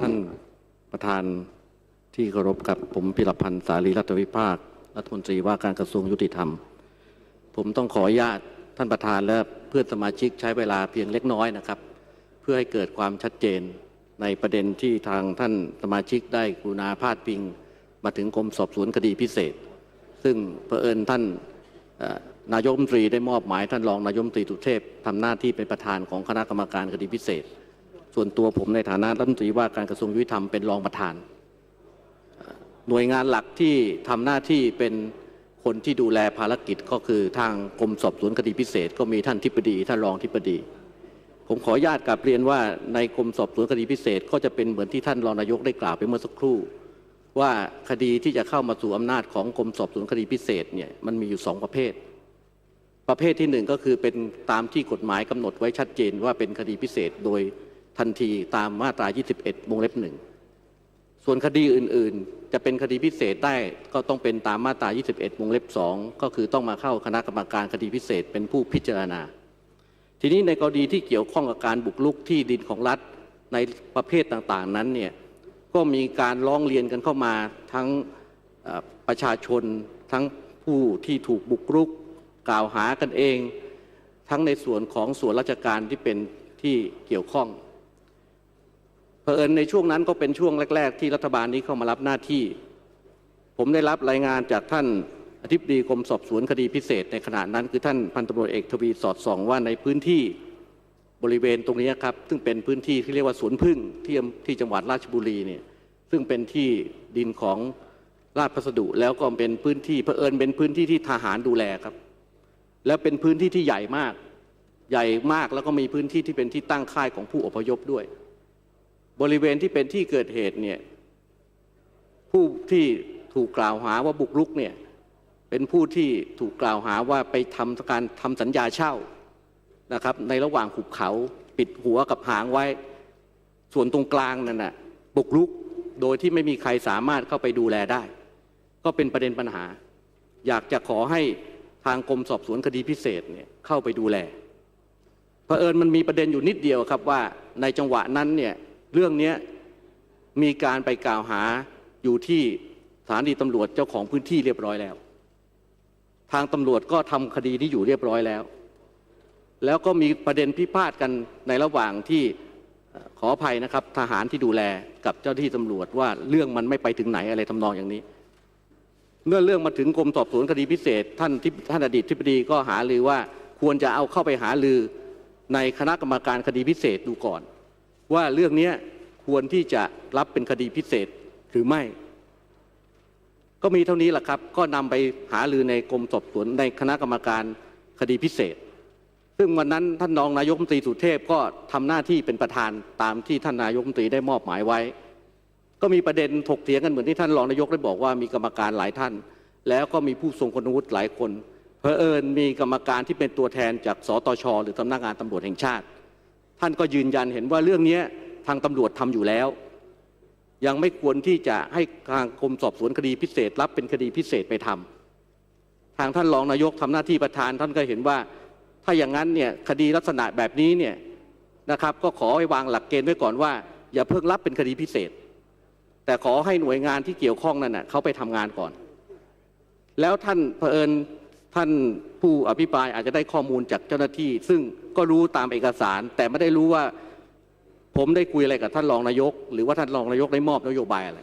ท่านประธานที่เคารพกับผมพิรพันธ์สารีรัตวิภาค รัฐมนตรีว่าการกระทรวงยุติธรรม ผมต้องขออนุญาตท่านประธานและเพื่อนสมาชิกใช้เวลาเพียงเล็กน้อยนะครับ เพื่อให้เกิดความชัดเจนในประเด็นที่ทางท่านสมาชิกได้กรุณาพาดพิง มาถึงกรมสอบสวนคดีพิเศษ ซึ่งเผอิญท่านเอ่อนายกรัฐมนตรีได้มอบหมายท่านรองนายกรัฐมนตรีสุเทพทำหน้าที่เป็นประธานของคณะกรรมการคดีพิเศษ ส่วนตัวผมในฐานะรัฐมนตรีว่าการกระทรวงยุติธรรมเป็นรองประธาน หน่วยงานหลักที่ทำหน้าที่เป็นคนที่ดูแลภารกิจก็คือทางกรมสอบสวนคดีพิเศษ ก็มีท่านทิบดีท่านรองทิบดี ผมขอญาตกลับเรียนว่าในกรมสอบสวนคดีพิเศษ ก็จะเป็นเหมือนที่ท่านรองนายกได้กล่าวไปเมื่อสักครู่ ว่าคดีที่จะเข้ามาสู่อำนาจของกรมสอบสวนคดีพิเศษเนี่ยมันมีอยู่สองประเภท ประเภทที่หนึ่งก็คือเป็นตามที่กฎหมายกำหนดไว้ชัดเจนว่าเป็นคดีพิเศษโดย ทันทีตามมาตรา 21 วงเล็บหนึ่งส่วนคดีอื่นๆ จะเป็นคดีพิเศษได้ก็ต้องเป็นตามมาตรา 21 วงเล็บ 2 ก็คือต้องมาเข้าคณะกรรมการคดีพิเศษเป็นผู้พิจารณา ทีนี้ในกรณีที่เกี่ยวข้องกับการบุกรุกที่ดินของรัฐในประเภทต่างๆนั้นเนี่ยก็มีการร้องเรียนกันเข้ามาทั้งประชาชนทั้งผู้ที่ถูกบุกรุกกล่าวหากันเอง ทั้งในส่วนของส่วนราชการที่เป็นที่เกี่ยวข้อง เผอิญในช่วงนั้นก็เป็นช่วงแรก ๆ ที่รัฐบาลนี้เข้ามารับหน้าที่ ผมได้รับรายงานจากท่านอธิบดีกรมสอบสวนคดีพิเศษ ในขณะนั้นคือท่านพันตำรวจเอกทวีสอดส่องว่าในพื้นที่บริเวณตรงนี้ครับซึ่งเป็นพื้นที่ที่เรียกว่าสวนพึ่งที่ที่จังหวัดราชบุรีเนี่ยซึ่งเป็นที่ดินของราชพัสดุแล้วก็เป็นพื้นที่เผอิญเป็นพื้นที่ที่ทหารดูแลครับ แล้วเป็นพื้นที่ที่ใหญ่มาก ใหญ่มากแล้วก็มีพื้นที่ที่เป็นที่ตั้งค่ายของผู้อพยพด้วย บริเวณที่เป็นที่เกิดเหตุเนี่ยผู้ที่ถูกกล่าวหาว่าบุกรุกเนี่ยเป็นผู้ที่ถูกกล่าวหาว่าไปทำการทำสัญญาเช่านะครับในระหว่างหุบเขาปิดหัวกับหางไว้ ส่วนตรงกลางนั่นน่ะบุกรุกโดยที่ไม่มีใครสามารถเข้าไปดูแลได้ ก็เป็นประเด็นปัญหา อยากจะขอให้ทางกรมสอบสวนคดีพิเศษเนี่ยเข้าไปดูแลเผอิญมันมีประเด็นอยู่นิดเดียวครับว่าในจังหวะนั้นเนี่ย เรื่องนี้มีการไปกล่าวหาอยู่ที่สถานีตำรวจเจ้าของพื้นที่เรียบร้อยแล้ว ทางตำรวจก็ทำคดีนี้อยู่เรียบร้อยแล้ว แล้วก็มีประเด็นพิพาทกันในระหว่างที่ขออภัยนะครับ ทหารที่ดูแลกับเจ้าหน้าที่ตำรวจว่าเรื่องมันไม่ไปถึงไหนอะไรทำนองอย่างนี้ เมื่อเรื่องมาถึงกรมสอบสวนคดีพิเศษ ท่านที่ท่านอดีตทิบดีก็หาลือว่าควรจะเอาเข้าไปหาลือในคณะกรรมการคดีพิเศษดูก่อน ว่าเรื่องนี้ควรที่จะรับเป็นคดีพิเศษหรือไม่ ก็มีเท่านี้แหละครับ ก็นำไปหาลือในกรมสอบสวนในคณะกรรมการคดีพิเศษ ซึ่งวันนั้นท่านรองนายกรัฐมนตรีสุเทพก็ทำหน้าที่เป็นประธานตามที่ท่านนายกรัฐมนตรีได้มอบหมายไว้ ก็มีประเด็นถกเถียงกันเหมือนที่ท่านรองนายกได้บอกว่ามีกรรมการหลายท่าน แล้วก็มีผู้ทรงคุณวุฒิหลายคนเพอเอิญมีกรรมการที่เป็นตัวแทนจากสตช หรือสำนักงานตำรวจแห่งชาติ ท่านก็ยืนยันเห็นว่าเรื่องนี้ทางตำรวจทำอยู่แล้ว ยังไม่ควรที่จะให้ทางกรมสอบสวนคดีพิเศษ รับเป็นคดีพิเศษไปทำทางท่านรองนายกทำหน้าที่ประธาน ท่านก็เห็นว่าถ้าอย่างนั้นเนี่ยคดีลักษณะแบบนี้เนี่ยนะครับ ก็ขอให้วางหลักเกณฑ์ไว้ก่อนว่า อย่าเพิ่งรับเป็นคดีพิเศษ แต่ขอให้หน่วยงานที่เกี่ยวข้องนั่นน่ะเขาไปทำงานก่อน แล้วท่านเผอิญ ท่านผู้อภิปรายอาจจะได้ข้อมูลจากเจ้าหน้าที่ ซึ่งก็รู้ตามเอกสาร แต่ไม่ได้รู้ว่าผมได้คุยอะไรกับท่านรองนายก หรือว่าท่านรองนายกได้มอบนโยบายอะไร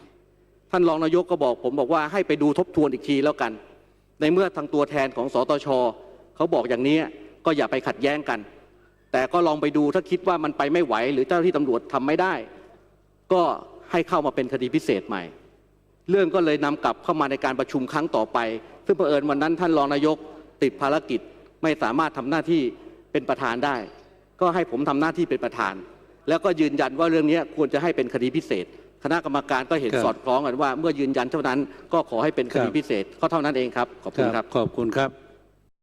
ท่านรองนายกก็บอกผมบอกว่าให้ไปดูทบทวนอีกทีแล้วกัน ในเมื่อทางตัวแทนของสตชเขาบอกอย่างนี้ก็อย่าไปขัดแย้งกัน แต่ก็ลองไปดูถ้าคิดว่ามันไปไม่ไหว หรือเจ้าหน้าที่ตำรวจทำไม่ได้ ก็ให้เข้ามาเป็นคดีพิเศษใหม่ เรื่องก็เลยนำกลับเข้ามาในการประชุมครั้งต่อไป ซึ่งเผอิญวันนั้นท่านรองนายกติดภารกิจไม่สามารถทำหน้าที่เป็นประธานได้ ก็ให้ผมทำหน้าที่เป็นประธาน แล้วก็ยืนยันว่าเรื่องนี้ควรจะให้เป็นคดีพิเศษ คณะกรรมการก็เห็นครับสอดคล้องกันว่า เมื่อยืนยันเท่านั้นก็ขอให้เป็นคดีครับพิเศษก็เท่านั้นเองครับขอบคุณครับขอบคุณครับ